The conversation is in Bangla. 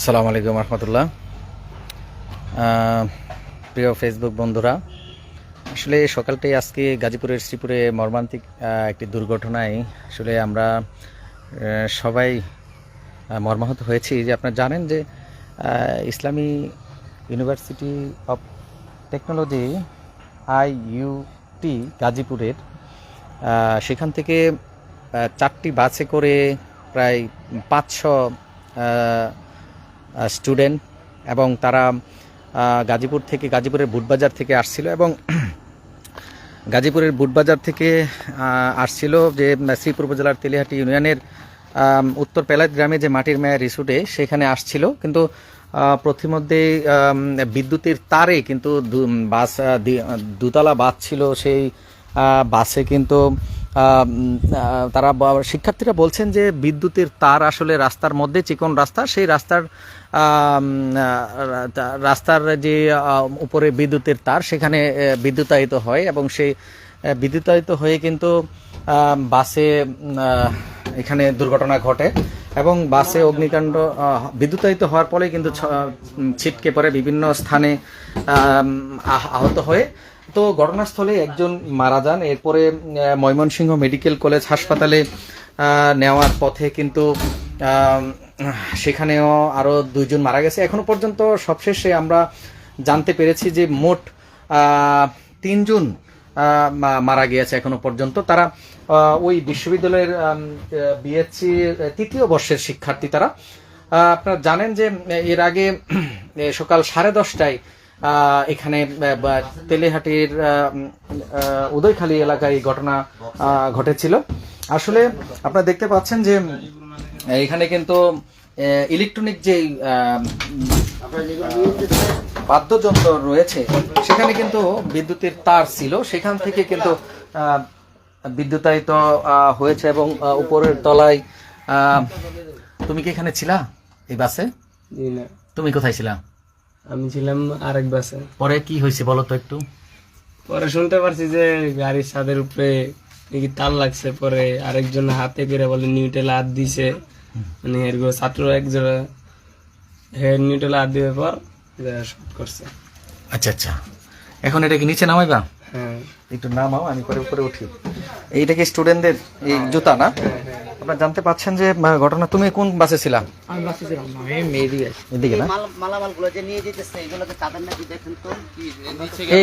সালাম আলাইকুম রহমতুল্লাহ। প্রিয় ফেসবুক বন্ধুরা, আসলে সকালটাই আজকে গাজীপুরের শ্রীপুরে মর্মান্তিক একটি দুর্ঘটনায় আসলে আমরা সবাই মর্মাহত হয়েছি। যে আপনারা জানেন যে ইসলামী ইউনিভার্সিটি অফ টেকনোলজি, আইইউটি গাজীপুরের সেখান থেকে চারটি বাসে করে প্রায় পাঁচশো স্টুডেন্ট এবং তারা গাজীপুর থেকে গাজীপুরের বুটবাজার থেকে আসছিল এবং গাজীপুরের বুটবাজার থেকে আসছিল যে শ্রীপুর উপজেলার তেলিহাটি ইউনিয়নের উত্তর পেলাত গ্রামে যে মাটির মেয়া রিসোর্টে সেখানে আসছিল। কিন্তু আহ, প্রতিমধ্যে বিদ্যুতের তারে কিন্তু বাস দুতলা বাস ছিল সেই বাসে কিন্তু তারা শিক্ষার্থীরা বলছেন যে বিদ্যুতের তার আসলে রাস্তার মধ্যে চিকন রাস্তা, সেই রাস্তার রাস্তার যে উপরে বিদ্যুতের তার, সেখানে বিদ্যুতায়িত হয় এবং সেই বিদ্যুতায়িত হয়ে কিন্তু বাসে এখানে দুর্ঘটনা ঘটে। এবং বাসে অগ্নিকাণ্ড বিদ্যুতায়িত হওয়ার ফলে কিন্তু ছিটকে পড়ে বিভিন্ন স্থানে আহত হয়ে। তো ঘটনাস্থলে একজন মারা যান। এরপরে ময়মনসিংহ মেডিকেল কলেজ হাসপাতালে নেওয়ার পথে কিন্তু সেখানেও আরও দুইজন মারা গেছে। এখনও পর্যন্ত সবশেষে আমরা জানতে পেরেছি যে মোট তিনজন মারা গিয়েছে এখনও পর্যন্ত। তারা ওই বিশ্ববিদ্যালয়ের বিএসসি তৃতীয় বর্ষের শিক্ষার্থী তারা। আপনারা জানেন যে, এর আগে সকাল সাড়ে দশটায় এখানে তেলেহাটির উদয়খালী এলাকায় ঘটনা ঘটেছিল। আসলে আপনারা দেখতে পাচ্ছেন যে, এখানে কিন্তু ইলেকট্রনিক যে বাদ্যযন্ত্র রয়েছে। সেখানে কিন্তু বিদ্যুতের তার ছিল। সেখান থেকে কিন্তু বিদ্যুতায়িত হয়েছে এবং উপরের তলায় তুমি কি এখানে ছিলা এই বাসে? তুমি কোথায় ছিলা? আমি ছিলাম আরেক বাসে। পরে কি হয়েছে বলো তো একটু? পরে শুনতে পারছি যে গাড়ির ছাদের উপরে নাকি তার লাগছে। পরে আরেকজন হাতে করে বলে নিউটেল হাত দিছে। মানে এরগো ছাত্র একজন হেড নিউটেল আর দিয়ে পর শুট করছে। আচ্ছা আচ্ছা। এখন এটা কি নিচে নামাইবা? হ্যাঁ। একটু নামাও আমি পরে উপরে উঠি এইটা কি স্টুডেন্টদের এই জুতা না? আপনারা জানতে পাচ্ছেন যে ঘটনা তুমি কোন বাসে ছিলা? আমি বাসে ছিলাম আমি মেয়েদিকে। এদিকে না? মাল মালামালগুলো যে নিয়ে যেতেছে এগুলোকে তাদের নাকি দেখেন তো এই